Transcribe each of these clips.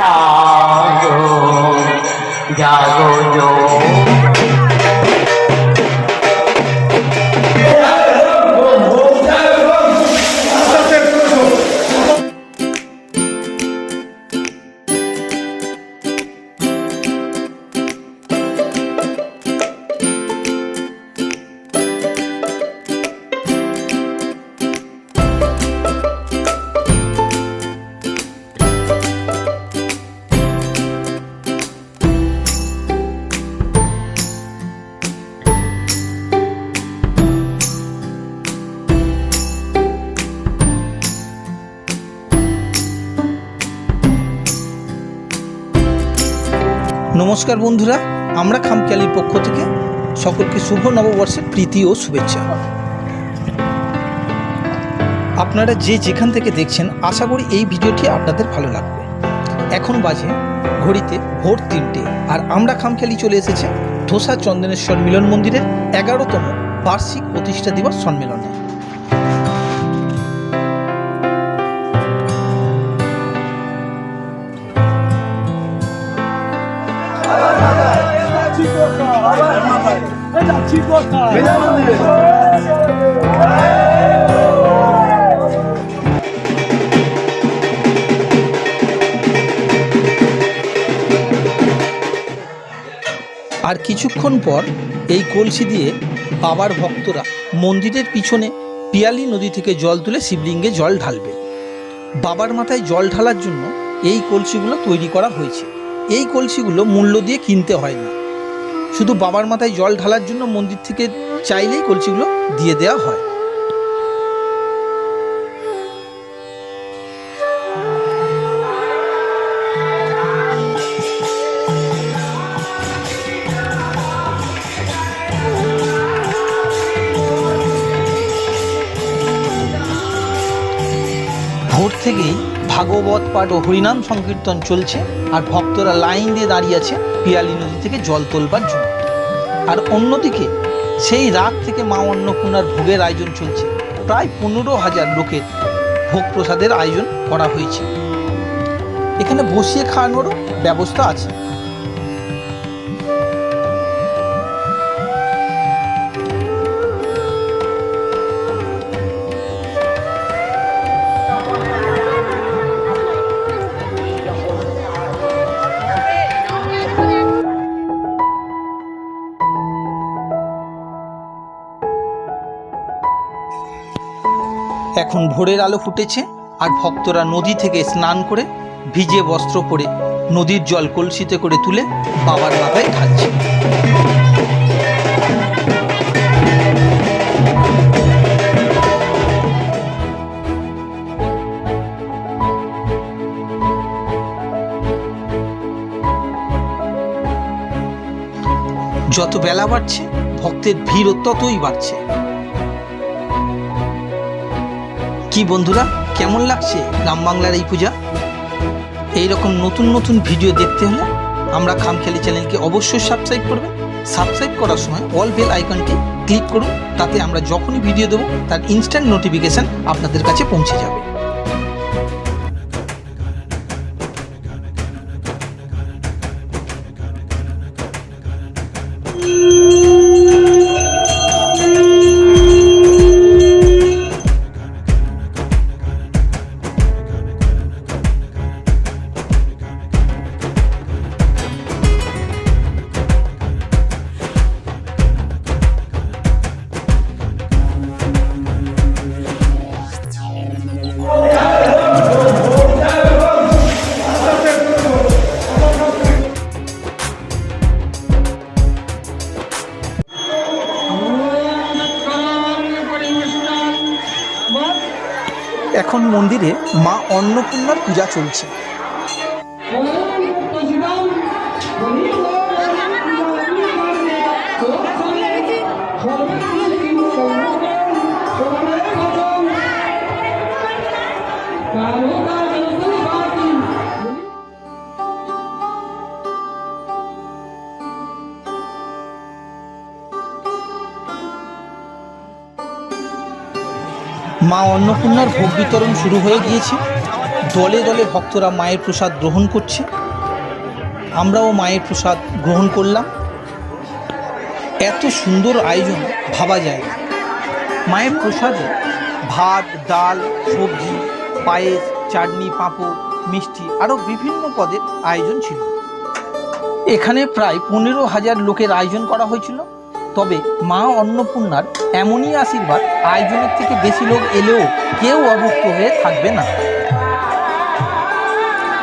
Chào নমস্কার বন্ধুরা, আমরা খামখেয়ালির পক্ষ থেকে সকলকে শুভ নববর্ষের প্রীতি ও শুভেচ্ছা। আপনারা যে যেখান থেকে দেখছেন, আশা করি এই ভিডিওটি আপনাদের ভালো লাগবে। এখন বাজে ঘড়িতে ভোর তিনটে, আর আমরা খামখেয়ালি চলে এসেছে ধোসা চন্দনেশ্বর মিলন মন্দিরের এগারোতম বার্ষিক প্রতিষ্ঠা দিবস সম্মেলনে। আর কিছুক্ষণ পর এই কলসি দিয়ে বাবার ভক্তরা মন্দিরের পিছনে পিয়ালি নদী থেকে জল তুলে শিবলিঙ্গে জল ঢালবে। বাবার মাথায় জল ঢালার জন্য এই কলসিগুলো তৈরি করা হয়েছে। এই কলসিগুলো মূল্য দিয়ে কিনতে হয় না। শুধু বাবার মাথায় জল ঢালার জন্য মন্দির থেকে চাইলেই কলসিগুলো দিয়ে দেওয়া হয়। ভোর থেকেই ভাগবত পাঠ ও হরিনাম সংকীর্তন চলছে, আর ভক্তরা লাইন দিয়ে দাঁড়িয়ে আছে পিয়ালি নদী থেকে জল তোলবার জন্য। আর অন্যদিকে, সেই রাত থেকে মা অন্নপূর্ণার ভোগের আয়োজন চলছে। প্রায় পনেরো হাজার লোকের ভোগ প্রসাদের আয়োজন করা হয়েছে। এখানে বসিয়ে খাওয়ানোরও ব্যবস্থা আছে। এখন ভোরের আলো ফুটেছে আর ভক্তরা নদী থেকে স্নান করে ভিজে বস্ত্র পরে নদীর জল কলসিতে করে তুলে বাবার মাথায় ঢালছে। যত বেলা বাড়ছে, ভক্তের ভিড়ও ততই বাড়ছে। কি বন্ধুরা, কেমন লাগছে গ্রাম বাংলার এই পূজা? এই রকম নতুন নতুন ভিডিও দেখতে হলে আমরা খামখেলি চ্যানেলকে অবশ্যই সাবস্ক্রাইব করবেন। সাবস্ক্রাইব করার সময় অল বেল আইকনটি ক্লিক করুন, তাতে আমরা যখনই ভিডিও দেবো, তার ইনস্ট্যান্ট নোটিফিকেশান আপনাদের কাছে পৌঁছে যাবে। এখন মন্দিরে মা অন্নপূর্ণার পূজা চলছে। মা অন্নপূর্ণার ভোগ বিতরণ শুরু হয়ে গিয়েছে। দলে দলে ভক্তরা মায়ের প্রসাদ গ্রহণ করছে। আমরাও মায়ের প্রসাদ গ্রহণ করলাম। এত সুন্দর আয়োজন ভাবা যায় না। মায়ের প্রসাদে ভাত, ডাল, সবজি, পায়েস, চাটনি, পাঁপড়, মিষ্টি আরও বিভিন্ন পদের আয়োজন ছিল। এখানে প্রায় পনেরো হাজার লোকের আয়োজন করা হয়েছিল। তবে মা অন্নপূর্ণার এমনই আশীর্বাদ আয়োজনের থেকে বেশি লোক এলেও কেউ অভুক্ত হয়ে থাকবে না।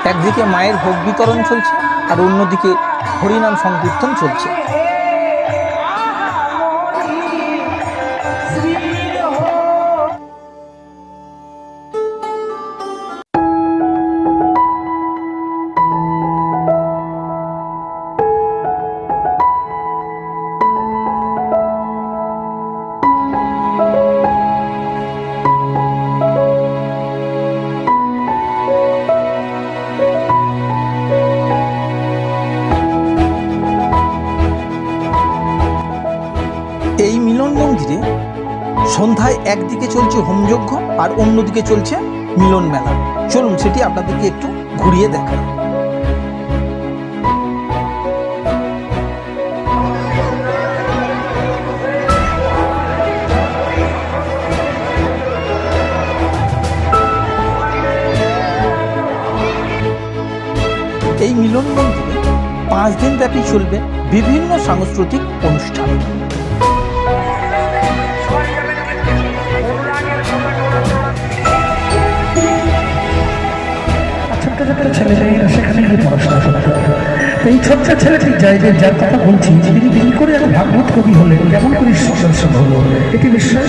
একদিকে মায়ের ভোগ বিতরণ চলছে আর অন্যদিকে হরিনাম সংকীর্তন চলছে। একদিকে চলছে হোমযজ্ঞ আর অন্যদিকে চলছে মিলন মেলা। চলুন, সেটি আপনাদেরকে একটু ঘুরিয়ে দেখাই। এই মিলন মন্দিরে পাঁচ দিন ব্যাপী চলবে বিভিন্ন সাংস্কৃতিক অনুষ্ঠান। ছেলেমেয়েরা সেখানে গিয়ে পড়াশোনা করতে এই ছোট্ট ছেলেটি যে যার কথা বলছি তিনি তিনি করে এক ভাগবত কবি হলেন, কেমন করে সদস্য হলো এটি বিশ্বাস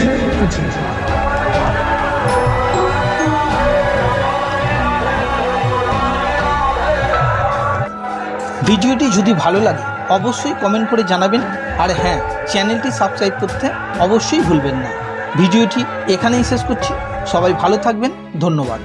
ভিডিওটি যদি ভালো লাগে, অবশ্যই কমেন্ট করে জানাবেন। আর হ্যাঁ চ্যানেলটি সাবস্ক্রাইব করতে অবশ্যই ভুলবেন না। ভিডিওটি এখানেই শেষ করছি। সবাই ভালো থাকবেন। ধন্যবাদ।